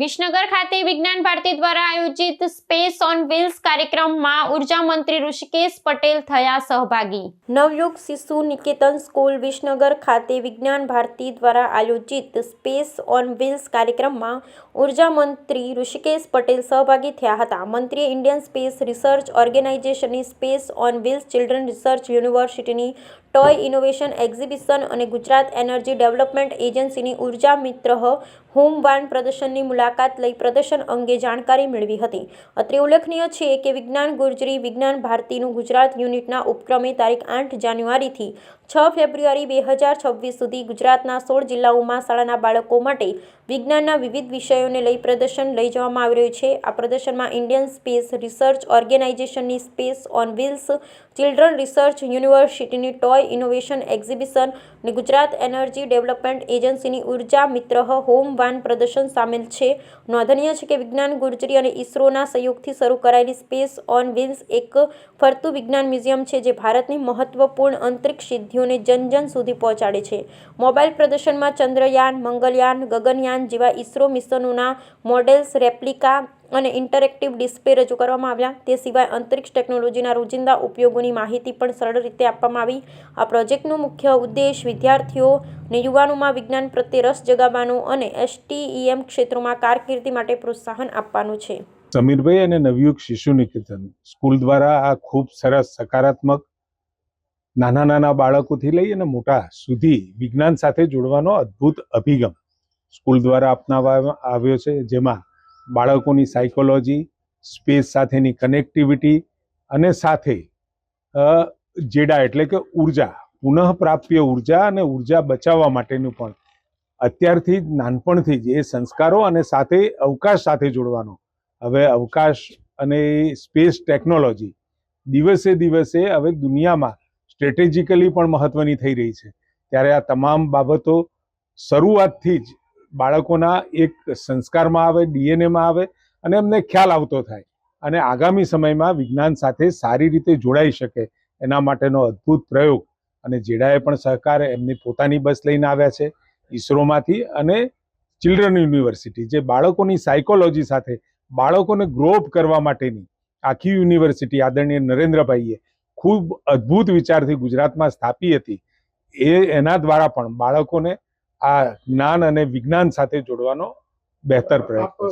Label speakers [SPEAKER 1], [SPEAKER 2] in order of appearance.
[SPEAKER 1] વિસનગર ખાતે વિજ્ઞાન ભારતી દ્વારા આયોજિત સ્પેસ ઓન વ્હીલ્સ કાર્યક્રમમાં ઊર્જા મંત્રી ઋષિકેશ પટેલ થયા સહભાગી. નવયુગ શિશુ નિકેતન સ્કૂલ વિસનગર ખાતે વિજ્ઞાન ભારતી દ્વારા આયોજિત સ્પેસ ઓન વ્હીલ્સ કાર્યક્રમમાં ઊર્જા મંત્રી ઋષિકેશ પટેલ સહભાગી થયા હતા. મંત્રીએ Indian space research ઓર્ગેનાઇઝેશનની space on wheels children research યુનિવર્સિટીની ટોય ઇનોવેશન એક્ઝિબિશન અને ગુજરાત એનર્જી ડેવલપમેન્ટ એજન્સીની ઊર્જા મિત્ર હોમ વાન પ્રદર્શનની મુલાકાત લઈ પ્રદર્શન અંગે જાણકારી મેળવી હતી. અત્રે ઉલ્લેખનીય છે કે વિજ્ઞાન ગુર્જરી વિજ્ઞાન ભારતીનું ગુજરાત યુનિટના ઉપક્રમે તારીખ આઠ જાન્યુઆરીથી છ ફેબ્રુઆરી બે હજાર છવ્વીસ સુધી ગુજરાતના સોળ જિલ્લાઓમાં શાળાના બાળકો માટે વિજ્ઞાનના વિવિધ વિષયોને લઈ પ્રદર્શન લઈ જવામાં આવી રહ્યું છે. આ પ્રદર્શનમાં Indian space research ઓર્ગેનાઇઝેશનની space on wheels, children research યુનિવર્સિટીની ટોય ઇનોવેશન એક્ઝિબિશન અને ગુજરાત એનર્જી ડેવલપમેન્ટ એજન્સીની ઊર્જા મિત્ર હોમ વાન પ્રદર્શન સામેલ છે. નોંધનીય છે કે વિજ્ઞાન ગુર્જરી અને ઇસરોના સહયોગથી શરૂ કરાયેલી સ્પેસ ઓન વ્હીલ્સ એક ફરતું વિજ્ઞાન મ્યુઝિયમ છે, જે ભારતની મહત્વપૂર્ણ અંતરિક્ષ સિદ્ધિઓને જન જન સુધી પહોંચાડે છે. મોબાઈલ પ્રદર્શનમાં ચંદ્રયાન, મંગલયાન, ગગનયાન જેવા ઇસરો મિશનોના મોડેલ્સ રેપ્લિકા અને ઇન્ટરેક્ટિવ ડિસ્પ્લે રજૂ કરવામાં આવ્યા. તે સિવાય અંતરિક્ષ ટેકનોલોજીના રોજિંદા ઉપયોગોની માહિતી પણ સરળ રીતે આપવામાં આવી. આ પ્રોજેક્ટનો મુખ્ય ઉદ્દેશ વિદ્યાર્થીઓ અને યુવાનોમાં વિજ્ઞાન પ્રત્યે રસ જગાવવાનો અને એસટીઈએમ ક્ષેત્રોમાં કારકિર્દી માટે પ્રોત્સાહન આપવાનું છે.
[SPEAKER 2] સમીરભાઈ અને નવયુગ શિશુ નિકેતન સ્કૂલ દ્વારા આ ખૂબ સરસ સકારાત્મક નાના નાના બાળકોથી લઈ અને મોટા સુધી વિજ્ઞાન સાથે જોડવાનો અદ્ભુત અભિગમ સ્કૂલ દ્વારા અપનાવવામાં આવ્યો છે. જેમાં બાળકોની સાયકોલોજી સ્પેસ સાથેની કનેક્ટિવિટી અને સાથે જેડા એટલે કે ઊર્જા, પુનઃપ્રાપ્ય ઊર્જા અને ઊર્જા બચાવવા માટેનું પણ. અત્યારથી જ નાનપણથી જ એ સંસ્કારો અને સાથે અવકાશ સાથે જોડવાનો. હવે અવકાશ અને સ્પેસ ટેકનોલોજી દિવસે દિવસે હવે દુનિયામાં સ્ટ્રેટેજિકલી પણ મહત્વની થઈ રહી છે. ત્યારે આ તમામ બાબતો શરૂઆતથી જ બાળકોના એક સંસ્કારમાં આવે, ડીએનએમાં આવે અને એમને ખ્યાલ આવતો થાય. અને આગામી સમયમાં વિજ્ઞાન સાથે સારી રીતે જોડાઈ શકે એના માટેનો અદ્ભુત પ્રયોગ. અને જેડાએ પણ સહકાર એમની પોતાની બસ લઈને આવ્યા છે ઈસરોમાંથી અને ચિલ્ડ્રન યુનિવર્સિટી, જે બાળકોની સાયકોલોજી સાથે બાળકોને ગ્રોઅપ કરવા માટેની આખી યુનિવર્સિટી આદરણીય નરેન્દ્રભાઈએ ખૂબ અદ્ભુત વિચારથી ગુજરાતમાં સ્થાપી હતી. એ એના દ્વારા પણ બાળકોને આ જ્ઞાન અને વિજ્ઞાન સાથે જોડવાનો બહેતર પ્રયત્ન